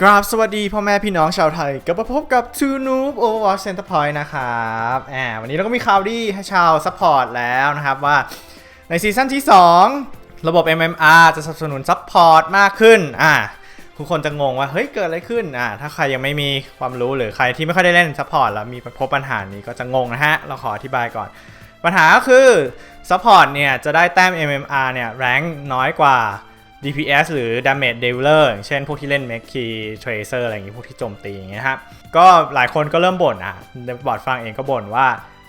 กราบสวัสดีพ่อแม่พี่น้องชาวไทยกลับมาพบกับ Two Noob Overwatch Center Point นะครับแอบวันนี้เราก็มีข่าวดีให้ชาวซัพพอร์ตแล้วนะครับว่าในซีซั่นที่ 2 ระบบ MMR จะสนับสนุนซัพพอร์ตมากขึ้นอ่าทุกคนจะงงว่า เฮ้ย เกิดอะไรขึ้นอ่าถ้าใครยังไม่มีความรู้หรือใครที่ไม่ค่อยได้เล่นซัพพอร์ตแล้วมีพบปัญหานี้ก็จะงงนะฮะ เราขออธิบายก่อน ปัญหาก็คือซัพพอร์ตเนี่ยจะได้แต้ม MMR เนี่ยแรงน้อยกว่า DPS หรือ Damage Dealer อย่างเช่นพวกที่เล่น m a c k e y Tracer อะไรอย่างงี้พวกที่โจมตีอย่างเงี้ยครับก็หลายคนก็เริ่มบ่นอะบอร์ดฟังเองก็บ่นว่า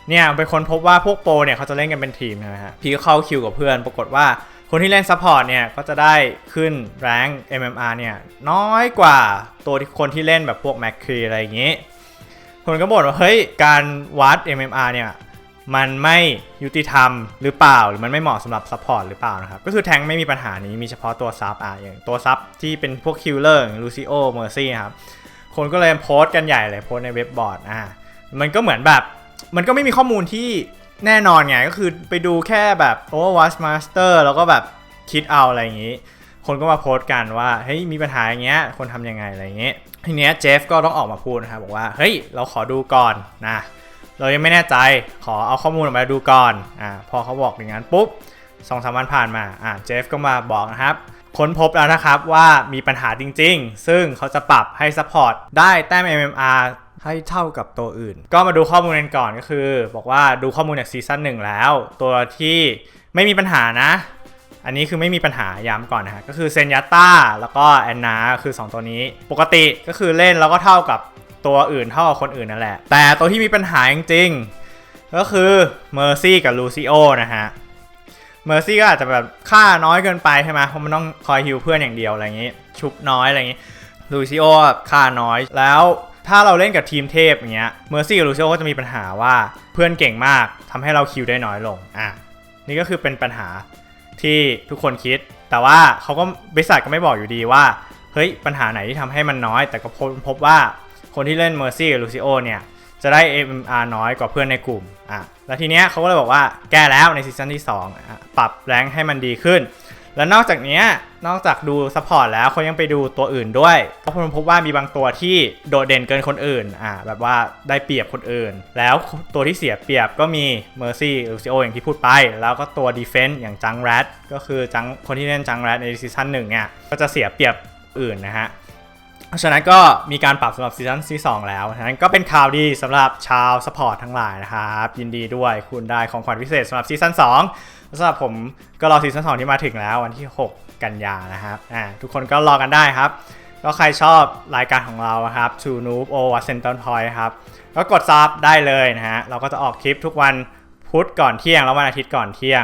เนี่ยไปค้นพบว่าพวกโปรเนี่ยเขาจะเล่นกันเป็นทีมนะฮะพี่ก็เข้าคิวกับเพื่อนปรากฏว่าคนที่เล่นซัพพอร์ตเนี่ยก็จะได้ขึ้นแรง MMR เนี่ยน้อยกว่าตัวที่คนที่เล่นแบบพวก m a c k e y อะไรอย่างงี้คนก็บ่นว่าเฮ้ยการวัด MMR เนี่ย มันไม่ยุติธรรมหรือเปล่า หรือมันไม่เหมาะสำหรับซัพพอร์ตหรือเปล่านะครับ ก็คือแทงไม่มีปัญหานี้มีเฉพาะตัวซับอะอย่างตัวซับที่เป็นพวกคิลเลอร์อย่างลูซิโอเมอร์ซี่ครับ คนก็เลยโพสต์กันใหญ่เลยโพสในเว็บบอร์ดอะมันก็เหมือนแบบ มันก็ไม่มีข้อมูลที่แน่นอนไงก็คือไปดูแค่แบบ Overwatch Master แล้วก็แบบคิดเอาอะไรอย่างนี้ คนก็มาโพสต์กันว่าเฮ้ยมีปัญหาอย่างเงี้ยคนทำยังไงอะไรอย่างเงี้ยทีเนี้ยเจฟก็ต้องออกมาพูดนะครับบอกว่าเฮ้ยเราขอดูก่อนนะ เรายังไม่แน่ใจขอเอาข้อมูลออกมาดูก่อนอ่าพอเขาบอกอย่างนั้นปุ๊บสองสามวันผ่านมาอ่าเจฟก็มาบอกนะครับค้นพบแล้วนะครับว่ามีปัญหาจริงๆ ซึ่งเขาจะปรับให้ซัพพอร์ตได้แต้ม MMR ให้เท่ากับตัวอื่น ก็มาดูข้อมูลกันก่อนก็คือ บอกว่าดูข้อมูลจากซีซั่นหนึ่งแล้ว ตัวที่ไม่มีปัญหานะ อันนี้คือไม่มีปัญหาย้ำก่อนนะฮะก็คือเซนยาต้าแล้วก็แอนนาคือ 2 ตัวนี้ ปกติก็คือเล่นแล้วก็เท่ากับ ตัวอื่นเท่ากับคนอื่นนั่นแหละ แต่ตัวที่มีปัญหาจริงๆก็คือเมอร์ซี่กับลูซิโอนะฮะเมอร์ซี่ก็อาจจะแบบค่าน้อยเกินไปใช่ไหมเพราะมันต้องคอยฮิวเพื่อนอย่างเดียวอะไรอย่างนี้ ชุบน้อยอะไรอย่างนี้ลูซิโอค่าน้อยแล้วถ้าเราเล่นกับทีมเทพอย่างเงี้ยเมอร์ซี่กับลูซิโอก็จะมีปัญหาว่าเพื่อนเก่งมากทำให้เราคิวได้น้อยลงอะนี่ก็คือเป็นปัญหาที่ทุกคนคิด แต่ว่าเขาก็บริษัทก็ไม่บอกอยู่ดีว่าเฮ้ยปัญหาไหนที่ทำให้มันน้อย แต่ก็พบพบว่า คนที่เล่น Mercy กับ Lucio เนี่ยจะได้ MMR น้อยกว่าเพื่อนในกลุ่มอะแล้วทีเนี้ยเขาก็เลยบอกว่าแก้แล้วในซีซั่นที่2อะปรับแรงค์ให้มันดีขึ้น แล้วนอกจากเนี้ยนอกจากดูซัพพอร์ตแล้วเขายังไปดูตัวอื่นด้วยเพราะผมพบว่ามีบางตัวที่โดดเด่นเกินคนอื่นอ่าแบบว่าได้เปรียบคนอื่น แล้วตัวที่เสียเปรียบก็มี Mercy Lucio อย่างที่พูดไป แล้วก็ตัว Defense อย่างจังแรดก็คือจังคนที่เล่นจังแรดในซีซั่นหนึ่งเนี่ยก็จะเสียเปรียบอื่นนะฮะ เพราะฉะนั้นก็มีการปรับสำหรับซีซั่นที่2แล้วฉะนั้นก็เป็นข่าวดีสำหรับชาวสปอร์ตทั้งหลายนะครับ ยินดีด้วยคุณได้ของขวัญพิเศษสำหรับซีซั่น2สำหรับผมก็รอซีซั่น2ที่มาถึงแล้ววันที่ 6 กันยานะครับอ่าทุกคนก็รอกันได้ครับ ก็ใครชอบรายการของเราครับ To Noob o w a Center Point ครับก็กดซับได้เลยนะฮะเราก็จะออกคลิปทุกวันพุธก่อนเที่ยงแล้ววันอาทิตย์ก่อนเที่ยง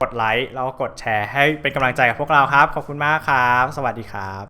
กดไลค์แล้วก็กดแชร์ให้เป็นกำลังใจกับพวกเราครับ ขอบคุณมากครับ สวัสดีครับ